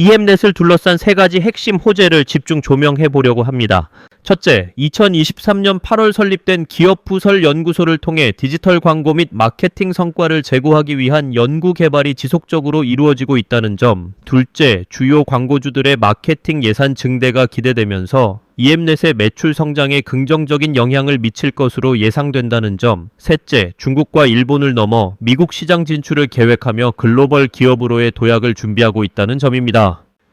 EM넷을 둘러싼 세 가지 핵심 호재를 집중 조명해 보려고 합니다. 첫째, 2023년 8월 설립된 기업부설 연구소를 통해 디지털 광고 및 마케팅 성과를 제고하기 위한 연구 개발이 지속적으로 이루어지고 있다는 점. 둘째, 주요 광고주들의 마케팅 예산 증대가 기대되면서 EM넷의 매출 성장에 긍정적인 영향을 미칠 것으로 예상된다는 점. 셋째, 중국과 일본을 넘어 미국 시장 진출을 계획하며 글로벌 기업으로의 도약을 준비하고 있다는 점입니다.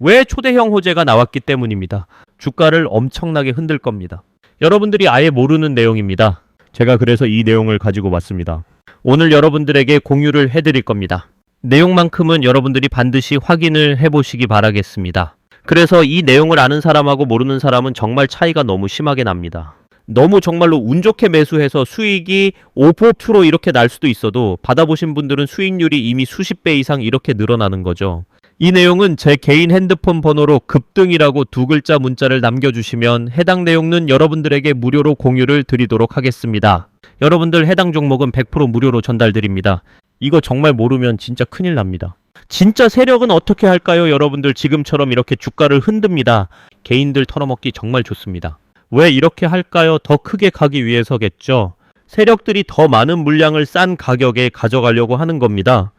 왜 초대형 호재가 나왔기 때문입니다. 주가를 엄청나게 흔들 겁니다. 여러분들이 아예 모르는 내용입니다. 제가 그래서 이 내용을 가지고 왔습니다. 오늘 여러분들에게 공유를 해드릴 겁니다. 내용만큼은 여러분들이 반드시 확인을 해보시기 바라겠습니다. 그래서 이 내용을 아는 사람하고 모르는 사람은 정말 차이가 너무 심하게 납니다. 너무 정말로 운 좋게 매수해서 수익이 5% 이렇게 날 수도 있어도 받아보신 분들은 수익률이 이미 수십 배 이상 이렇게 늘어나는 거죠. 이 내용은 제 개인 핸드폰 번호로 급등이라고 두 글자 문자를 남겨주시면 해당 내용은 여러분들에게 무료로 공유를 드리도록 하겠습니다. 여러분들 해당 종목은 100% 무료로 전달드립니다. 이거 정말 모르면 진짜 큰일 납니다. 진짜 세력은 어떻게 할까요? 여러분들 지금처럼 이렇게 주가를 흔듭니다. 개인들 털어먹기 정말 좋습니다. 왜 이렇게 할까요? 더 크게 가기 위해서겠죠. 세력들이 더 많은 물량을 싼 가격에 가져가려고 하는 겁니다.